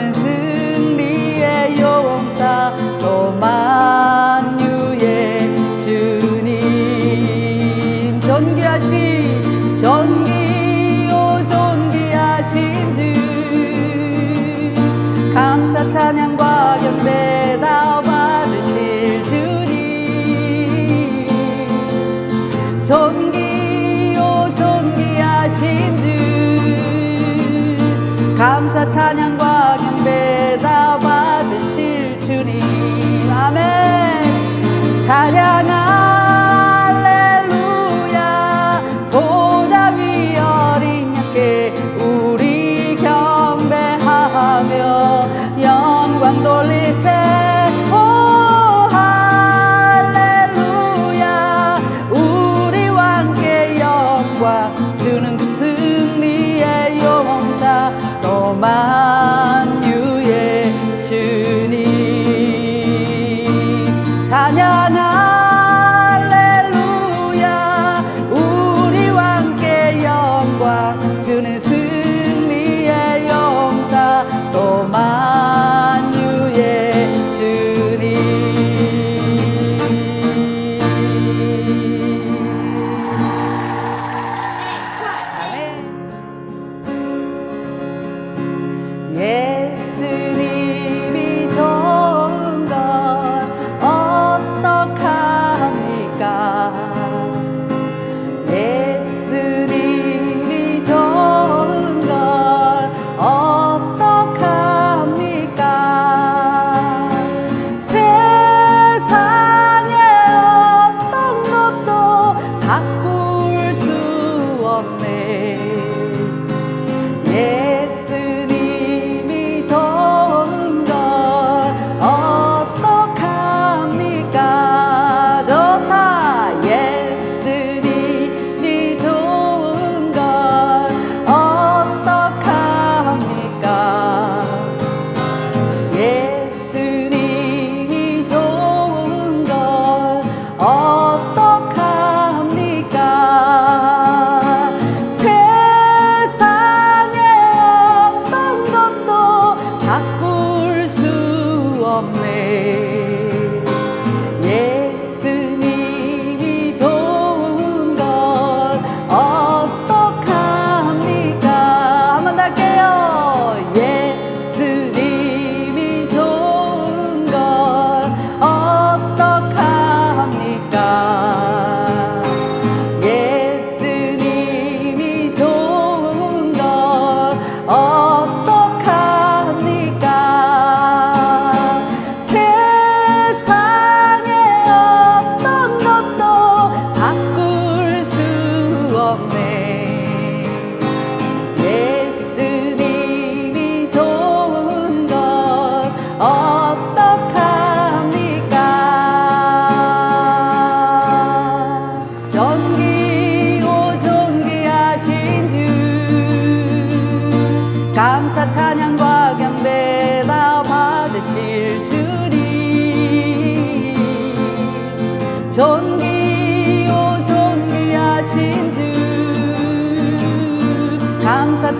나는 승리의 용사 또 만. 경배 다 받으실 주님. 아멘. 찬양할 렐루야. 보답이 어린 양께 우리 경배하며 영광 돌리세. 오 할렐루야. 우리와 함께 영광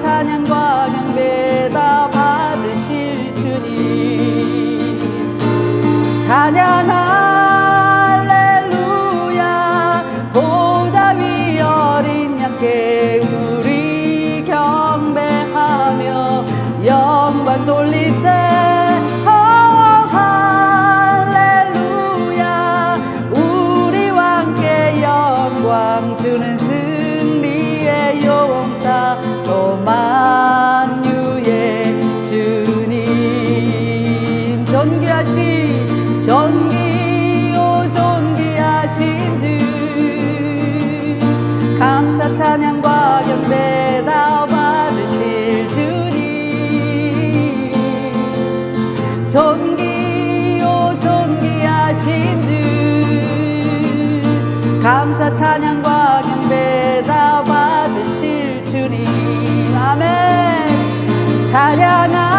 찬양과 감사 찬양과 경배 다 받으실 주님. 아멘. 찬양하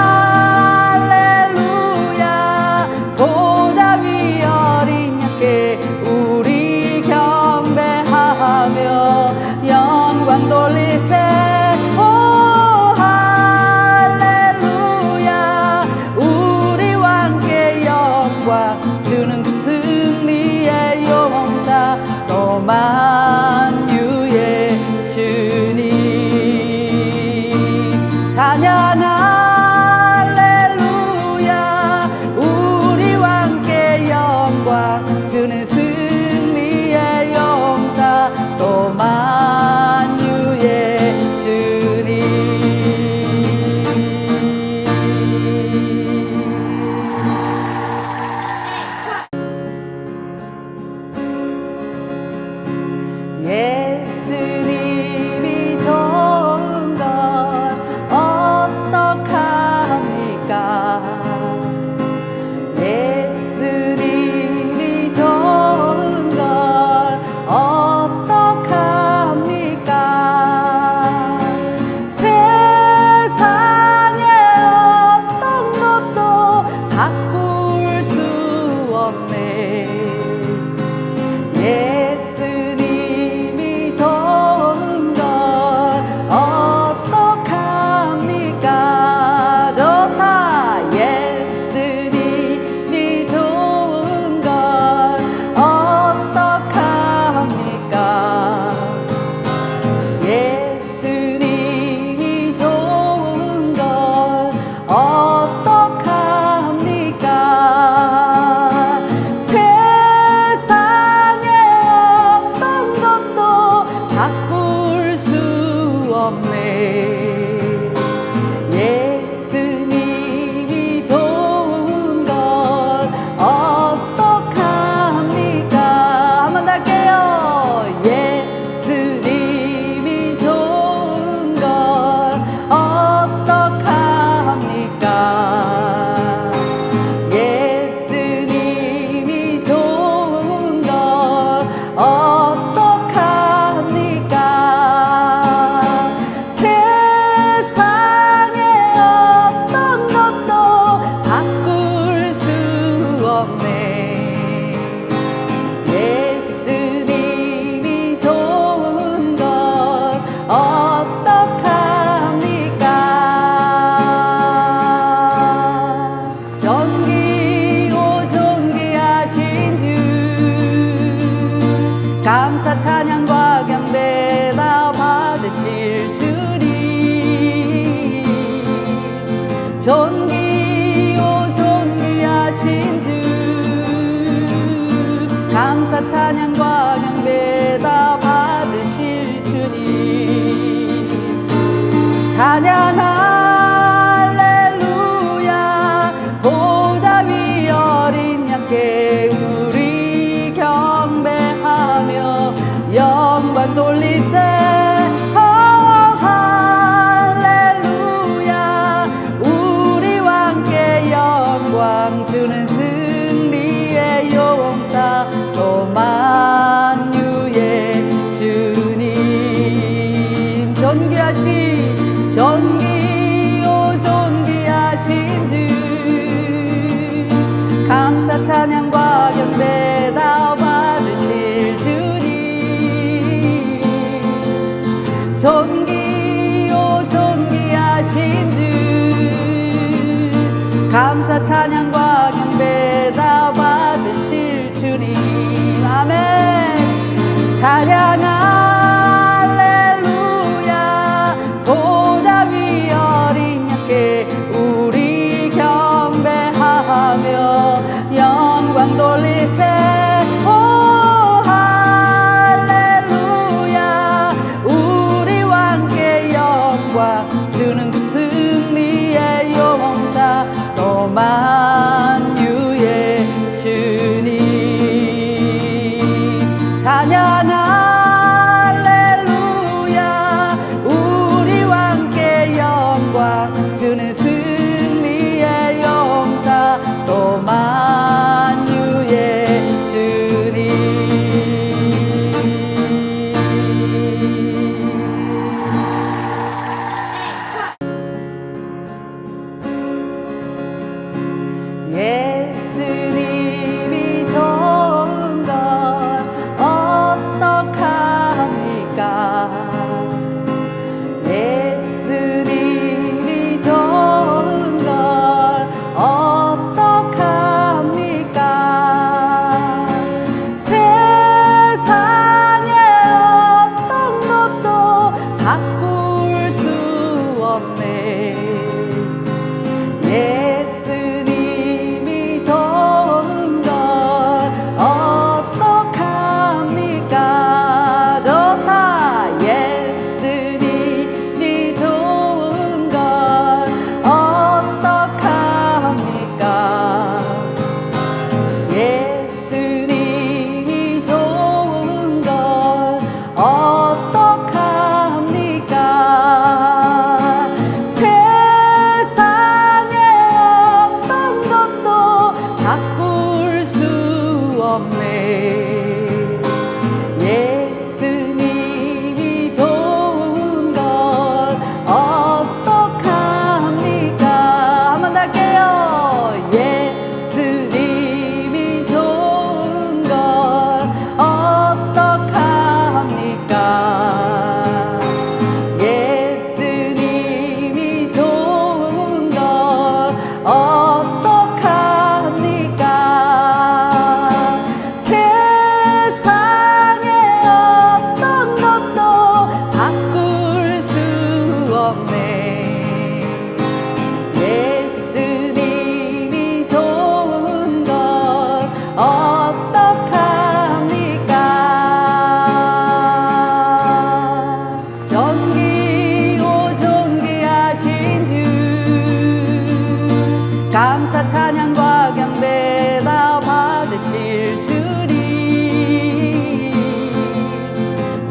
실 주리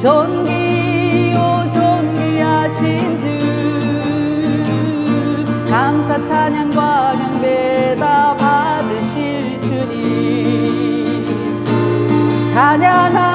존귀요 존귀하신 주 감사 찬양과 경배 다 받으실 주님. 찬양하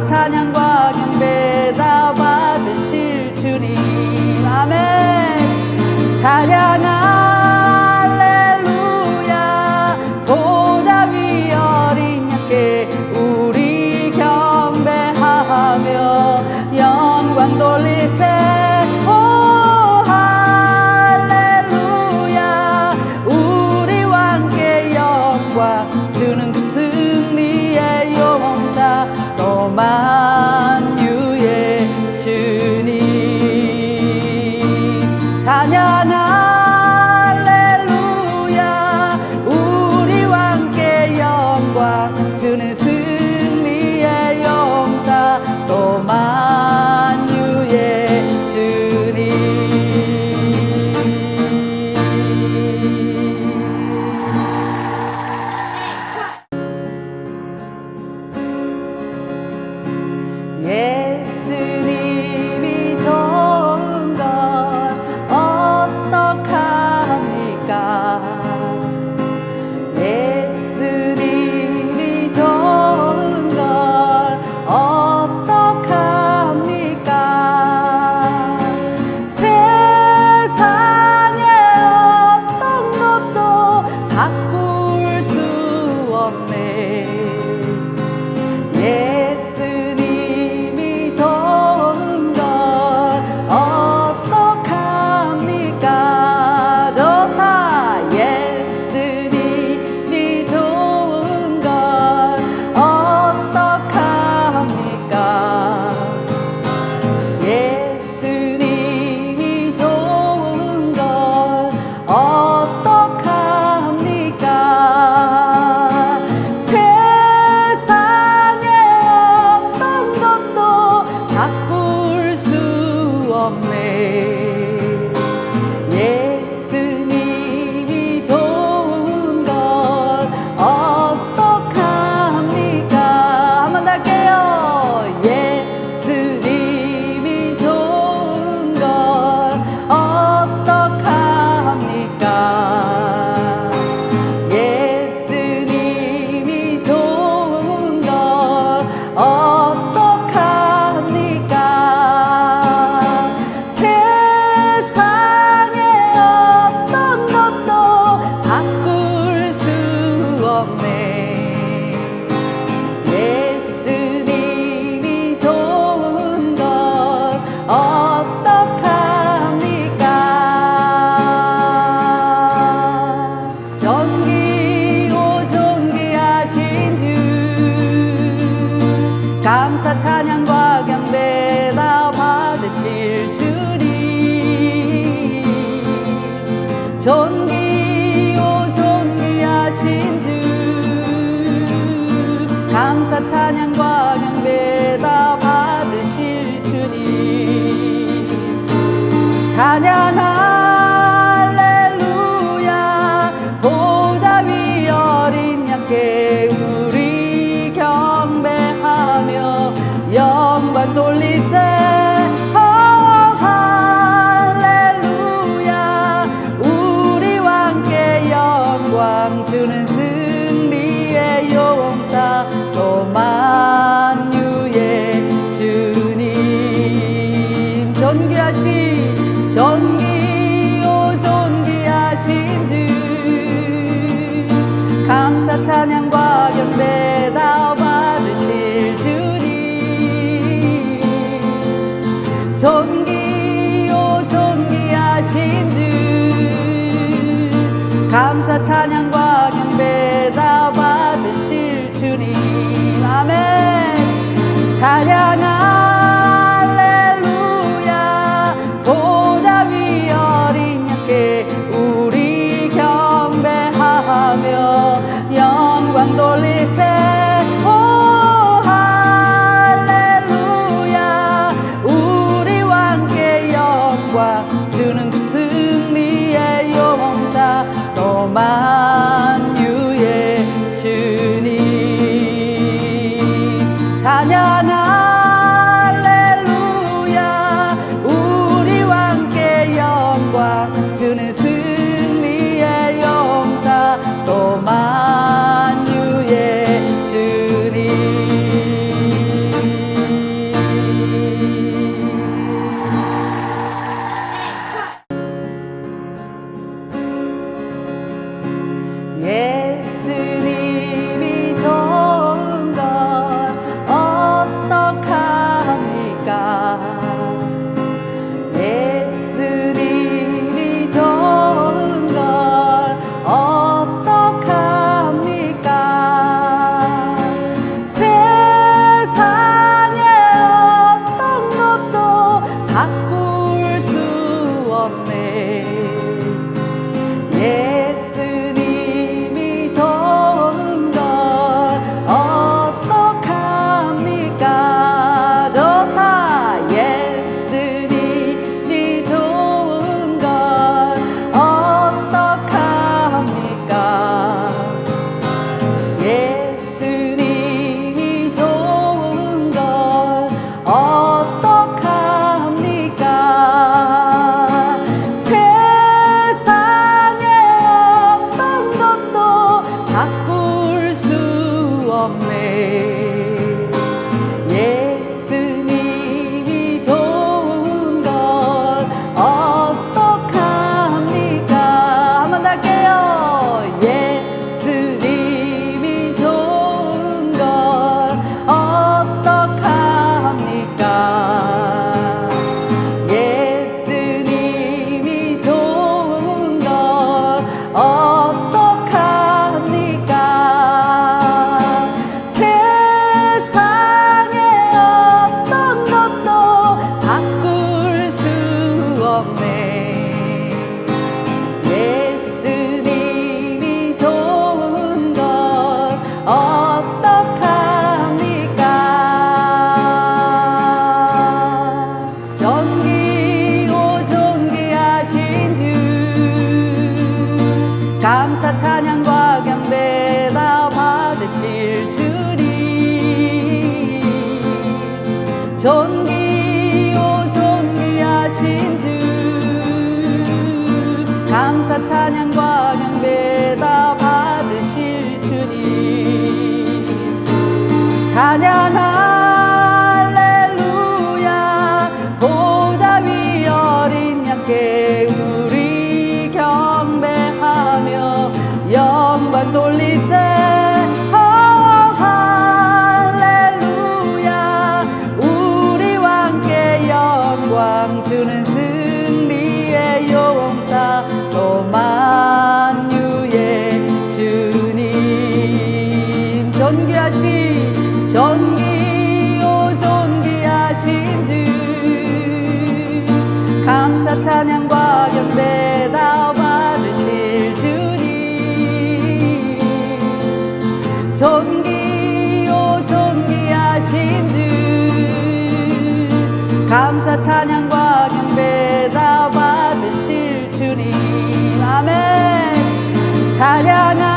the time June 깨우 batalha. 찬양할 렐루야. 보다 위 어린 양께 우리 경배하며 영광 돌리세. 주는 승리의 용사 또 만유의 주님. 존귀하신 전기요 존귀하신 주 감사 찬양과 경배 다 받으실 주님. 존귀요 존귀하신 주 감사 찬양과 경배 다 받으실 주님. 아멘. 찬양하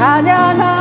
찬양 할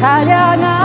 찬